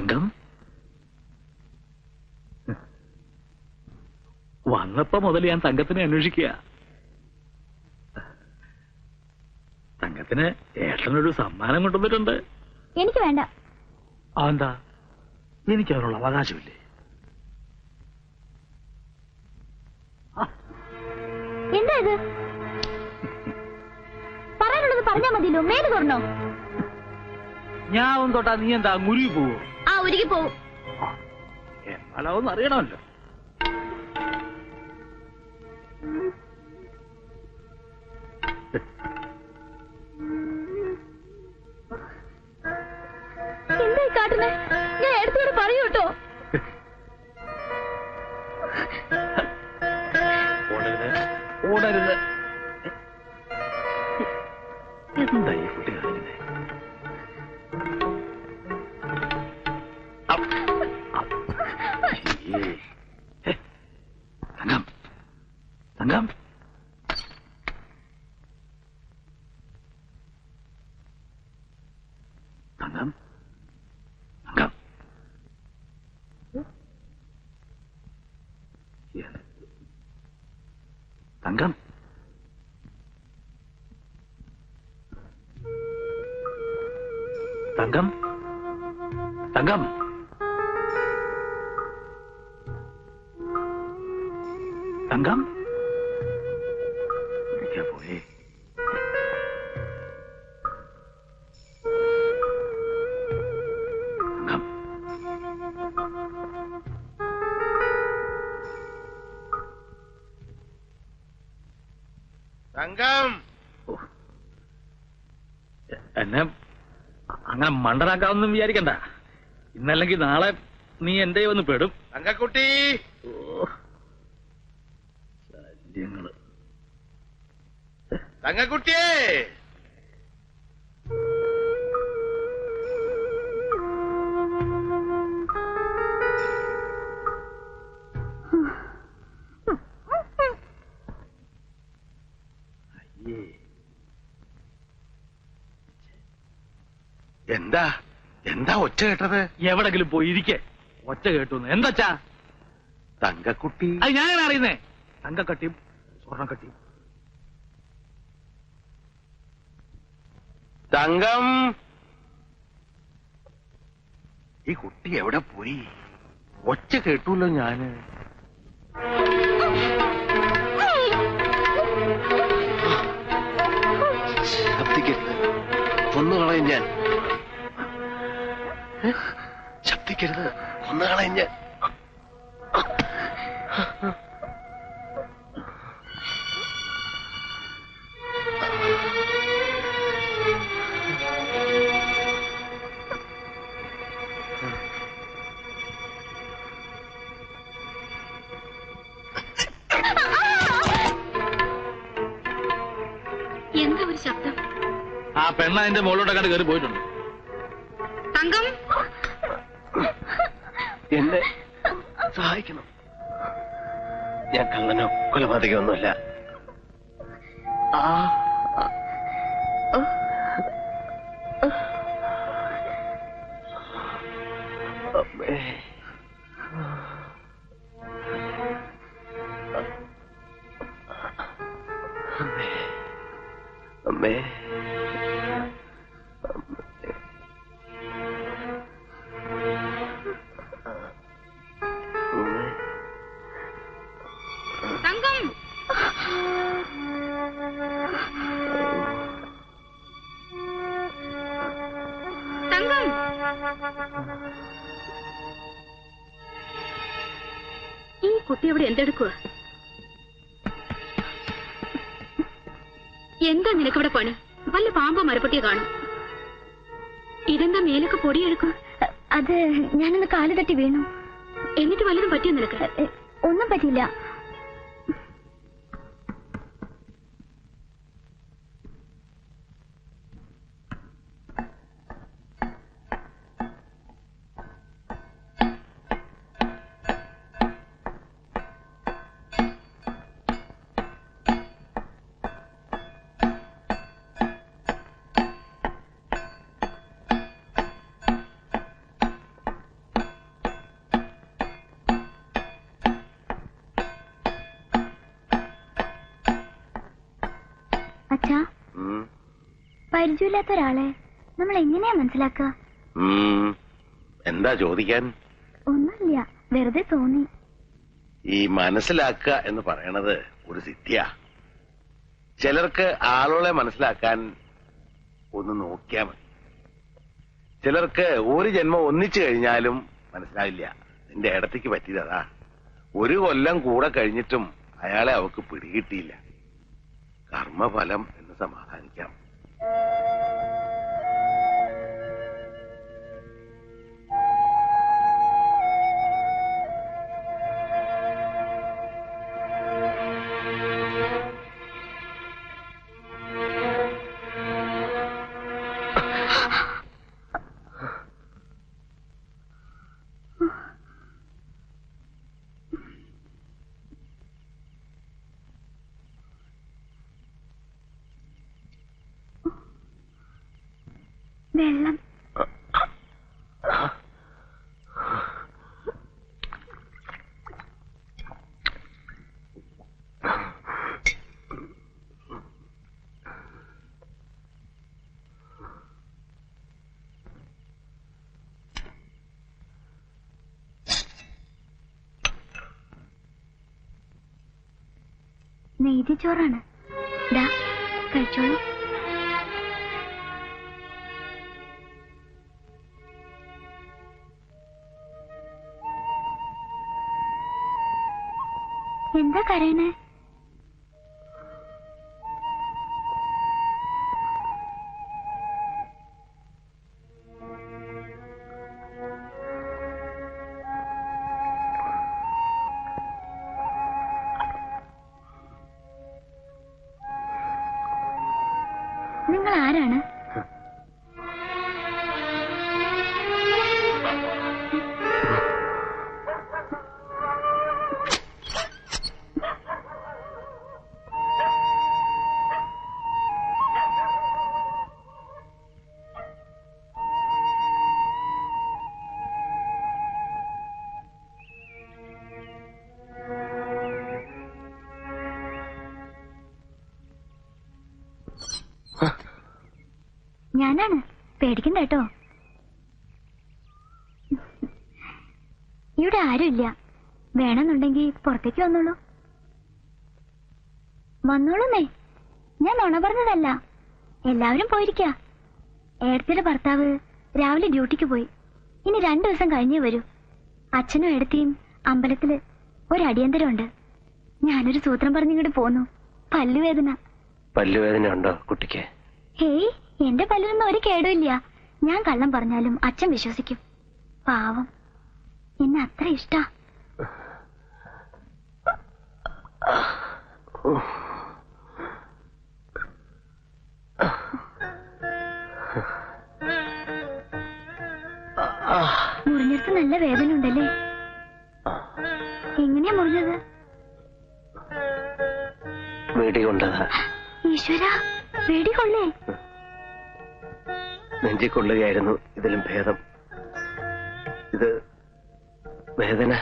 തങ്കം വന്നപ്പോ മുതൽ ഞാൻ തങ്കത്തിനെ അന്വേഷിക്കുക. തങ്കത്തിന് ഏട്ടനൊരു സമ്മാനം കൊണ്ടുവന്നിട്ടുണ്ട്. എനിക്ക് വേണ്ട. അതെന്താ? എനിക്ക് അതിനുള്ള അവകാശമില്ലേ? എന്താ ഇത്? പറയാനുള്ളത് പറഞ്ഞാ മതിയല്ലോ. മേൽ തുറന്നോ? ഞാൻ തൊട്ടാ നീ എന്താ മുരുകി പോവോ? ഒരുക്കി പോവും. എന്നാലതൊന്നും അറിയണമല്ലോ. തങ്കം. തങ്കം. തങ്കം. അങ്ങനെ മണ്ടനാക്കാവൊന്നും വിചാരിക്കണ്ട. ഇന്നല്ലെങ്കിൽ നാളെ നീ എന്റെ വന്ന് പെടും. തങ്കക്കുട്ടി! എന്താ? എന്താ ഒറ്റ കേട്ടത്? എവിടെങ്കിലും പോയി ഇരിക്കെ. ഒച്ച കേട്ടു എന്താച്ചാ? തങ്കക്കുട്ടി. അത് ഞാനാണ് അറിയുന്നേ? തങ്കക്കട്ടിയും സ്വർണക്കട്ടിയും തങ്കം. ഈ കുട്ടി എവിടെ പോയി? ഒച്ച കേട്ടൂല്ലോ ഞാൻ. എന്താ ഒരു ശബ്ദം? ആ പെണ്ണ എന്റെ മുകളിലോട്ട് കണ്ട് കയറി പോയിട്ടുണ്ട്. തങ്കം? എന്നെ സഹായിക്കണം. ഞാൻ കള്ളനോ കൊലപാതകമൊന്നുമല്ല. ആ അവിടെ എന്തെടുക്കുക എന്താ നിനക്കിവിടെ പണി? വല്ല പാമ്പോ മരപ്പൊട്ടിയെ കാണും. ഇതെന്താ മേലൊക്കെ പൊടിയെടുക്കും? അത് ഞാനൊന്ന് കാൽ തട്ടി വീണു. എന്നിട്ട് വല്ലതും പറ്റിയോ നിനക്ക്? ഒന്നും ഒന്നും പറ്റില്ല പരിചയമില്ലാത്ത ഒരാളെ നമ്മൾ എങ്ങനെയാ മനസ്സിലാക്കുക? എന്താ ചോദിക്കാൻ? ഒന്നുമില്ല. വെറുതെ തോന്നി. ഈ മനസ്സിലാക്കുക എന്ന് പറയണത് ഒരു സിദ്ധിയാ. ചിലർക്ക് ആളുകളെ മനസ്സിലാക്കാൻ ഒന്ന് നോക്കിയാ മതി. ചിലർക്ക് ഒരു ജന്മം ഒന്നിച്ചു കഴിഞ്ഞാലും മനസ്സിലാവില്ല നിന്റെ ഇടത്തേക്ക് പറ്റിയതാ. ഒരു കൊല്ലം കൂടെ കഴിഞ്ഞിട്ടും അയാളെ അവക്ക് പിടികിട്ടിയില്ല. കർമ്മഫലം എന്ന് സമാധാനിക്കാം. വെള്ളം. നെയ്തി ചോറാണ്. കഴിച്ചോളൂ. എന്താ കരയണേ? ഞാനാണ് പേടിക്കണ്ട കേട്ടോ. ഇവിടെ ആരുമില്ല. വേണമെന്നുണ്ടെങ്കിൽ പുറത്തേക്ക് വന്നോളൂ. വന്നോളൂന്നേ. ഞാൻ നുണ പറഞ്ഞതല്ല. എല്ലാവരും പോയിരിക്ക. ഏടത്തിയുടെ ഭർത്താവ് രാവിലെ ഡ്യൂട്ടിക്ക് പോയി. ഇനി രണ്ടു ദിവസം കഴിഞ്ഞേ വരൂ. അച്ഛനും എടുത്തിയും അമ്പലത്തിൽ ഒരു അടിയന്തരമുണ്ട് ഞാനൊരു സൂത്രം പറഞ്ഞിങ്ങോട്ട് പോന്നു. പല്ലുവേദന. പല്ലുവേദന ഉണ്ടോ കുട്ടിക്ക്? ഹേയ് എന്റെ പല്ലിനൊന്നും ഒരു കേടുമില്ല. ഞാൻ കള്ളം പറഞ്ഞാലും അച്ഛൻ വിശ്വസിക്കും. പാവം. എന്നെ അത്ര ഇഷ്ട. മുറിഞ്ഞിടത്ത് നല്ല വേദന ഉണ്ടല്ലേ എങ്ങനെയാ മുറിഞ്ഞത്? വീടി കൊണ്ടതാ. ഈശ്വര പേടി കൊള്ളേ നെഞ്ചി ഇതിലും ഭേദം. ഇത് വേദന.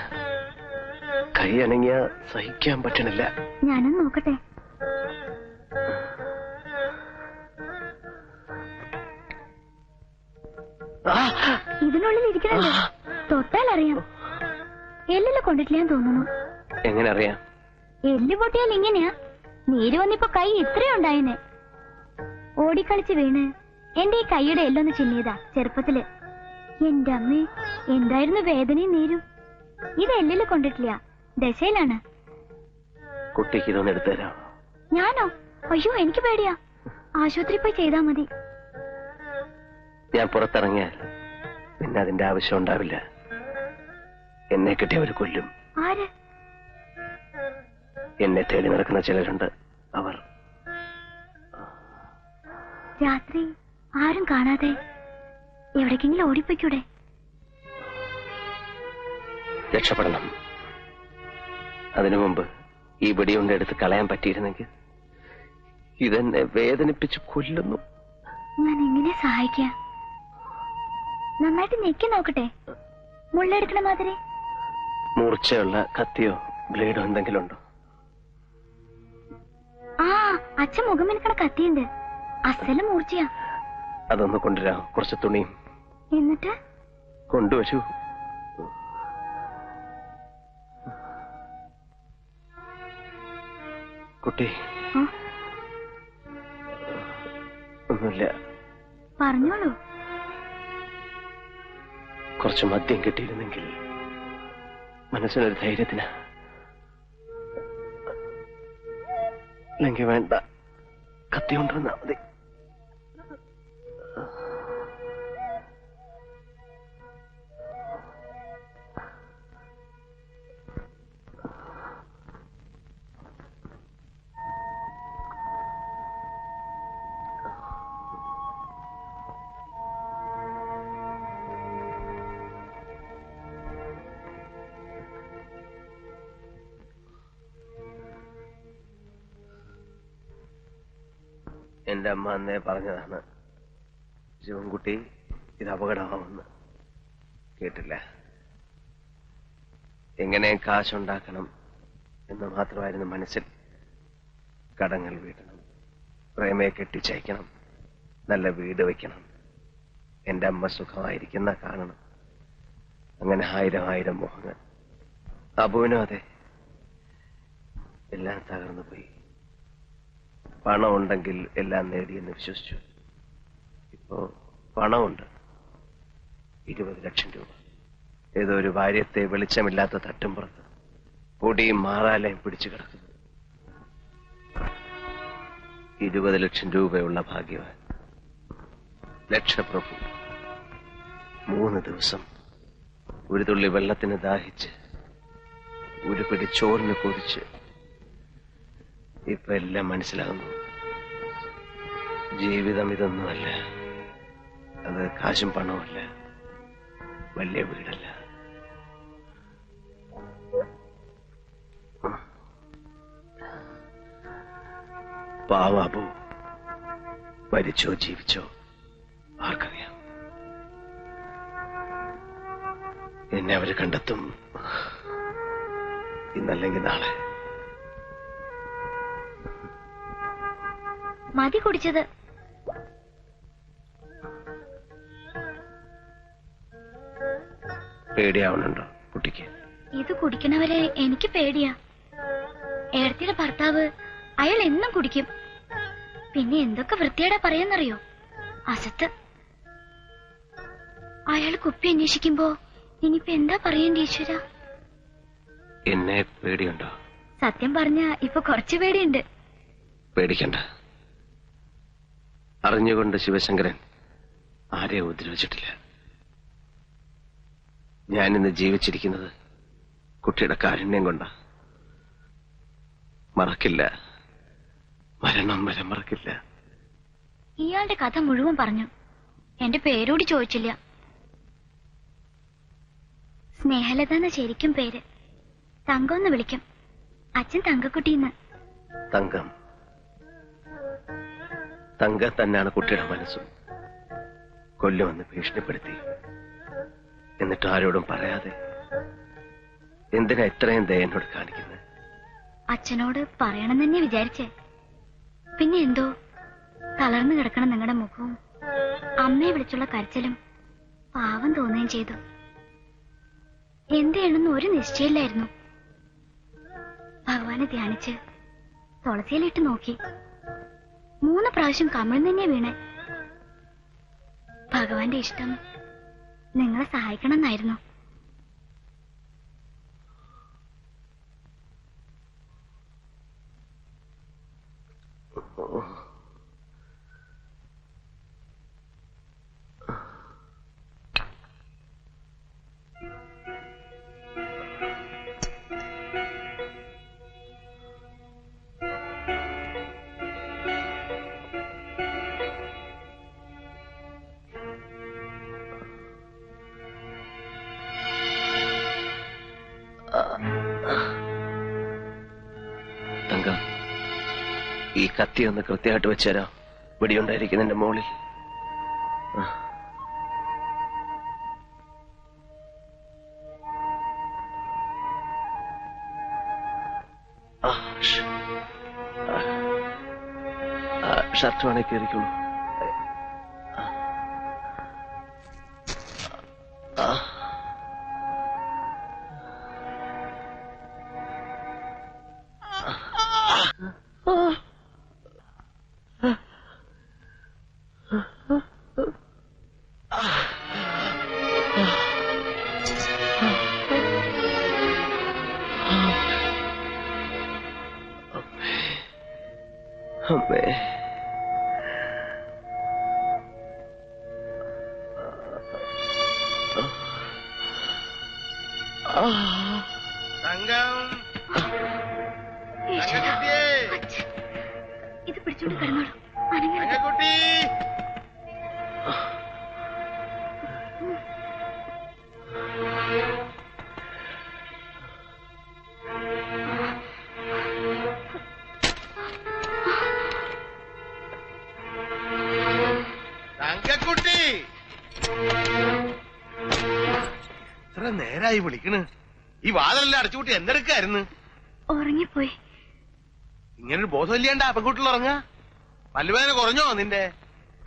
കൈ അനങ്ങിയ സഹിക്കാൻ പറ്റണില്ല. ഞാനും നോക്കട്ടെ! ഇതിനുള്ളിൽ ഇരിക്കണല്ലോ. തൊട്ടാൽ അറിയാം എല്ലിൽ കൊണ്ടിട്ടില്ല തോന്നുന്നു. എങ്ങനെ അറിയാം എല്ല് പൊട്ടിയാൽ ഇങ്ങനെയാ. നീര് വന്നിപ്പോ കൈ ഇത്രയുണ്ടായിന് ഓടിക്കളിച്ച് വീണ്. എന്റെ ഈ കൈയുടെ എല്ലൊന്ന് ചിന്നിയതാ ചെറുപ്പത്തിൽ. എന്റെ അമ്മേ എന്തായിരുന്നു വേദനയും നേരും? ഇത് എല്ലിൽ കൊണ്ടിട്ടില്ല ദശയിലാണ്. കുട്ടിക്ക് ഇതൊന്ന് ഞാനോ? അയ്യോ എനിക്ക് പേടിയാ. ആശുപത്രി പോയി ചെയ്താ മതി. ഞാൻ പുറത്തിറങ്ങിയാൽ പിന്നെ അതിന്റെ ആവശ്യം ഉണ്ടാവില്ല. എന്നെ കിട്ടിയ ഒരു കൊല്ലും. ആര്? എന്നെ തേടി നടക്കുന്ന ചിലരുണ്ട് അവർ. രാത്രി ആരും കാണാതെ എവിടേക്കെങ്കിലും ഓടിപ്പോയിക്കൂടെ? രക്ഷപ്പെടണം. അതിനു മുമ്പ് ഈ വെടിയുണ്ട എടുത്ത് കളയാൻ പറ്റിയിരുന്നെങ്കിൽ ഇതെന്നെ വേദനിപ്പിച്ച് കൊല്ലുന്നു. ഞാൻ എങ്ങനെ സഹായിക്കാം? നന്നായിട്ട് ഞെക്കി നോക്കട്ടെ. മുള്ളെടുക്കണ മാതിരി. മൂർച്ചയുള്ള കത്തിയോ ബ്ലേഡോ എന്തെങ്കിലും ഉണ്ടോ? ആ അച്ഛൻ മുഖം എനിക്കണ കത്തിയുണ്ട്. അസൽ മൂർച്ചയാ. അതൊന്ന് കൊണ്ടുവരാം. കുറച്ച് തുണിയും. എന്നിട്ട്? കൊണ്ടുവച്ചു കുട്ടി. ഒന്നുമില്ല. പറഞ്ഞോളൂ. കുറച്ച് മദ്യം കിട്ടിയിരുന്നെങ്കിൽ മനസ്സിനൊരു ധൈര്യത്തിന്. അല്ലെങ്കിൽ വേണ്ട. കത്തി കൊണ്ടുവന്നാ മതി. എന്റെ അമ്മ അന്നേ പറഞ്ഞതാണ് ശിവൻകുട്ടി ഇത് അപകടമാവുമെന്ന്. കേട്ടില്ല. എങ്ങനെ കാശുണ്ടാക്കണം എന്ന് മാത്രമായിരുന്നു മനസ്സിൽ കടങ്ങൾ വീട്ടണം. പ്രേമയെ കെട്ടിച്ചയക്കണം. നല്ല വീട് വയ്ക്കണം. എന്റെ അമ്മ സുഖമായിരിക്കുന്ന കാണണം. അങ്ങനെ ആയിരം ആയിരം മോഹങ്ങൾ. അബുവിനും അതെ. എല്ലാം തകർന്നു പോയി പണം ഉണ്ടെങ്കിൽ എല്ലാം നേടിയെന്ന് വിശ്വസിച്ചു. ഇപ്പോ പണമുണ്ട്. ഇരുപത് ലക്ഷം രൂപ. ഏതോ ഒരു ഭാര്യത്തെ വെളിച്ചമില്ലാത്ത തട്ടും പുറത്ത് പൊടിയും മാറാലയും പിടിച്ചു കിടക്കുന്നു. ഇരുപത് ലക്ഷം രൂപയുള്ള ഭാഗ്യവാൻ. ലക്ഷപ്രഭു. മൂന്ന് ദിവസം ഒരു തുള്ളി വെള്ളത്തിന് ദാഹിച്ച് ഒരു പിടി ചോറിന് കൊതിച്ച് ഇപ്പൊ എല്ലാം മനസ്സിലാകുന്നു. ജീവിതം ഇതൊന്നുമല്ല. അത് കാശും പണവുമല്ല. വലിയ വീടല്ല. പാവാബു മരിച്ചോ ജീവിച്ചോ ആർക്കറിയാം. എന്നെ അവർ കണ്ടെത്തും. ഇന്നല്ലെങ്കിൽ നാളെ. മതി കുടിച്ചത്. പേടിയാവണുണ്ടോ കുട്ടിക്ക്? ഇത് കുടിക്കണവരെ എനിക്ക് പേടിയാ. ഏടത്തിയുടെ ഭർത്താവ് അയാൾ എന്നും കുടിക്കും. പിന്നെ എന്തൊക്കെ വൃത്തിയേടാ പറയുന്നറിയോ? അസത്ത്. അയാൾ കുപ്പി അന്വേഷിക്കുമ്പോ ഇനിയിപ്പോ എന്താ പറയേണ്ടി ഈശ്വര? എന്നെ പേടിയുണ്ടോ? സത്യം പറഞ്ഞ ഇപ്പൊ കുറച്ച് പേടിയുണ്ട്. പേടിക്കണ്ട. അറിഞ്ഞുകൊണ്ട് ശിവശങ്കരൻ ആരെയും ഉപദ്രവിച്ചിട്ടില്ല. ഞാനിന്ന് ജീവിച്ചിരിക്കുന്നത് കുട്ടിയുടെ കാരുണ്യം കൊണ്ടാ. മറക്കില്ല. മരണം വരെ മറക്കില്ല. ഇയാളുടെ കഥ മുഴുവൻ പറഞ്ഞു. എന്റെ പേരോട് ചോദിച്ചില്ല. സ്നേഹലത എന്ന ശരിക്കും പേര്. തങ്കം എന്ന് വിളിക്കും. അച്ഛൻ തങ്കക്കുട്ടിന്ന് തങ്കം. തങ്കം തന്നെയാണ് കുട്ടിയുടെ മനസ്സും. കൊല്ലുമെന്ന് ഭീഷണിപ്പെടുത്തി. എന്നിട്ട് ആരോടും പറയാതെ എന്തിനാ ഇത്രയും ദയ എന്നോട് കാണിക്കുന്നത് അച്ഛനോട് പറയണം തന്നെ വിചാരിച്ചേ. പിന്നെ എന്തോ? തളർന്നു കിടക്കണം നിങ്ങളുടെ മുഖവും. അമ്മയെ വിളിച്ചുള്ള കരച്ചിലും പാവം തോന്നുകയും ചെയ്തു. എന്ത് ഒരു നിശ്ചയമില്ലായിരുന്നു. ഭഗവാനെ ധ്യാനിച്ച് തുളസിയിലിട്ട് നോക്കി. മൂന്ന് പ്രാവശ്യം കമിഴ്ന്ന് തന്നെ വീണേ. ഭഗവാന്റെ ഇഷ്ടം നിങ്ങളെ സഹായിക്കണം എന്നായിരുന്നു ഈ കത്തി ഒന്ന് കൃത്യമായിട്ട് വെച്ചേരാ? വെടിയുണ്ടായിരിക്കുന്നതിന്റെ എന്റെ മോളിൽ ഷർട്ട് വേണേ കയറിക്കോളൂ തങ്കം. തങ്കക്കുട്ടിയേ. ഇത് പിടിച്ചോണ്ട് കിടന്നോളൂ തങ്കക്കുട്ടി. നേരായി വിളിക്കണ്. ഈ വാതിലെല്ലാം അടച്ചുകൂട്ടി എന്തെടുക്കായിരുന്നു? ഉറങ്ങിപ്പോയി. ഇങ്ങനൊരു ബോധമില്ലാണ്ട് ആ പെൺകുട്ടികൾ ഉറങ്ങാ പല്ലുവേദന കുറഞ്ഞോ നിന്റെ?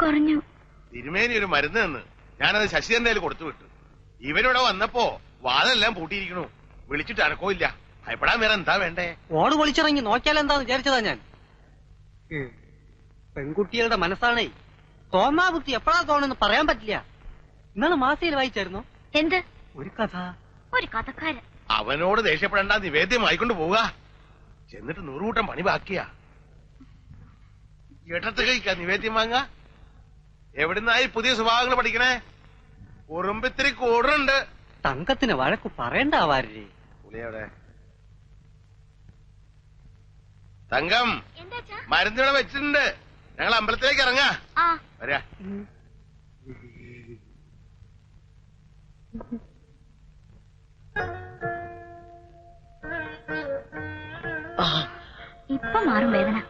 കുറഞ്ഞു. തിരുമേനി ഒരു മരുന്ന് തന്ന്. ഞാനത് ശശിധരന്റെ കയ്യിൽ കൊടുത്തു വിട്ടു. ഇവനിവിടെ വന്നപ്പോ വാതെല്ലാം പൂട്ടിയിരിക്കണു. വിളിച്ചിട്ട് അനക്കോയില്ല ഭയപ്പെടാൻ വേറെ എന്താ വേണ്ടേ? ഓട് വിളിച്ചിറങ്ങി നോക്കിയാൽ എന്താ വിചാരിച്ചതാ ഞാൻ. പെൺകുട്ടികളുടെ മനസ്സാണേ. തോന്നാബുദ്ധി എപ്പോഴാ തോന്നുന്നു പറയാൻ പറ്റില്ല. ഇന്നലെ മാസയിൽ വായിച്ചായിരുന്നു? എന്ത്? ഒരു കഥ. ഒരു കഥക്കാരൻ. അവനോട് ദേഷ്യപ്പെടേണ്ട നിവേദ്യമായിക്കൊണ്ട് പോവുക. ചെന്നിട്ട് നൂറുകൂട്ടം പണി ബാക്കിയാ. ഇടത്ത് കഴിക്ക നിവേദ്യം വാങ്ങ. എവിടുന്നായി പുതിയ സ്വഭാവങ്ങൾ പഠിക്കണേ? ഉറുമ്പിത്തിരി കൂടുന്നുണ്ട് തങ്കത്തിന് വഴക്ക് പറയണ്ടാവാരേ പുലിയവിടെ. തങ്കം എന്താ മരുന്നിവിടെ വെച്ചിട്ടുണ്ട്. ഞങ്ങൾ അമ്പലത്തിലേക്ക് ഇറങ്ങാ. ആ. വരാ. ഇപ്പൊ മാറും വേദന.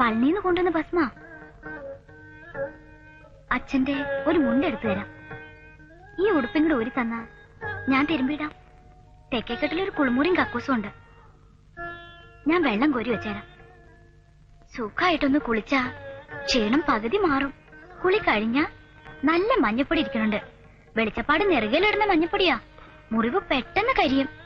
പള്ളിന്ന് കൊണ്ടുവന്ന ഭസ്മ. അച്ഛന്റെ ഒരു മുണ്ടെടുത്തു തരാം. ഈ ഉടുപ്പും കൂടെ ഒരു തന്ന ഞാൻ തിരുമ്പിടാം. തെക്കേക്കെട്ടിലൊരു കുളിമുറിയും കക്കൂസും ഉണ്ട്. ഞാൻ വെള്ളം കോരി വെച്ചേരാം. സുഖമായിട്ടൊന്ന് കുളിച്ചാ ക്ഷീണം പകുതി മാറും. കുളി കഴിഞ്ഞ നല്ല മഞ്ഞപ്പൊടി ഇരിക്കുന്നുണ്ട്. വെളിച്ചപ്പാട് നെറുകയിലിടുന്ന മഞ്ഞപ്പൊടിയാ. മുറിവ് പെട്ടെന്ന് കരിയും.